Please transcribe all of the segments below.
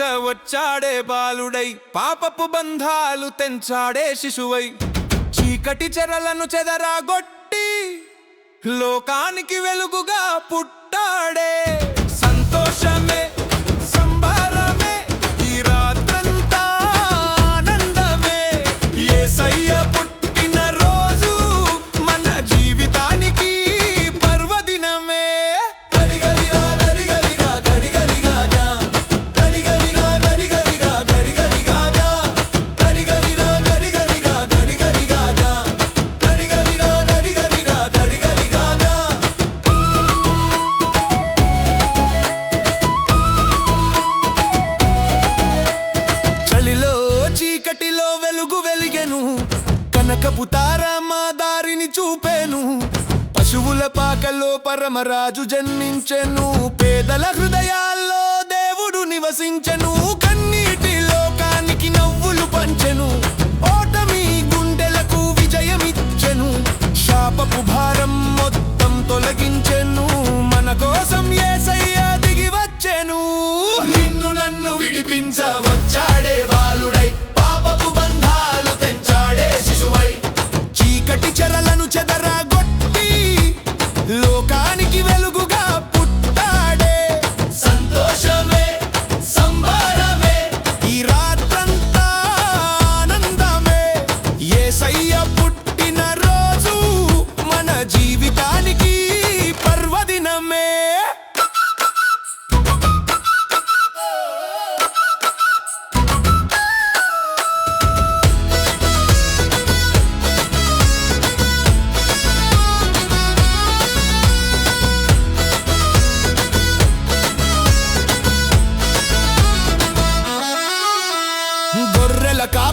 వచ్చాడే బాలుడై. పాపపు బంధాలు తెంచాడే శిశువై. చీకటి చెరలను చెదరాగొట్టి లోకానికి వెలుగుగా పుట్టాడే. సంతోషమే వెలుగు కనక కనకపు మా దారిని చూపెను. పశువుల పాకలో పరమరాజు జన్మించెను. పేదల హృదయాల్లో దేవుడు నివసించెను. కన్ను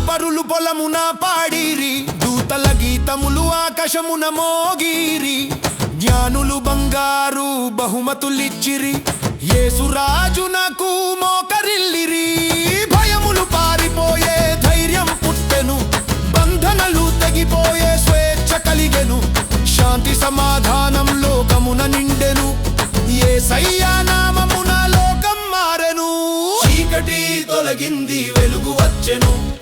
పరులు పొలమున పాడిరి దూతల గీతములు ఆకాశమున మోగిరి. జ్ఞానులు బంగారు బహుమతులిచ్చిరి యేసురాజునకు మోకరిల్లిరి. భయములు పారిపోయే ధైర్యం పుట్టెను బంధనలు తెగిపోయే స్వేచ్ఛ కలిగెను. శాంతి సమాధానం లోకమున నిండెను ఏ నామమున లోకం మారెను. చీకటి తొలగింది వెలుగు వచ్చెను.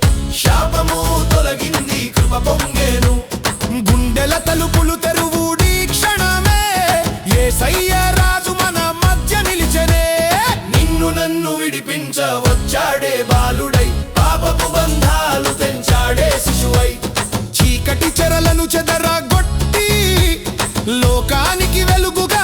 సయ్యరాజు మన మధ్య నిలిచనే. నిన్ను నన్ను విడిపించ వచ్చాడే బాలుడై. పాపపు బంధాలు తెంచాడే శిశువై. చీకటి చెరలను చెదరగొట్టి లోకానికి వెలుగుగా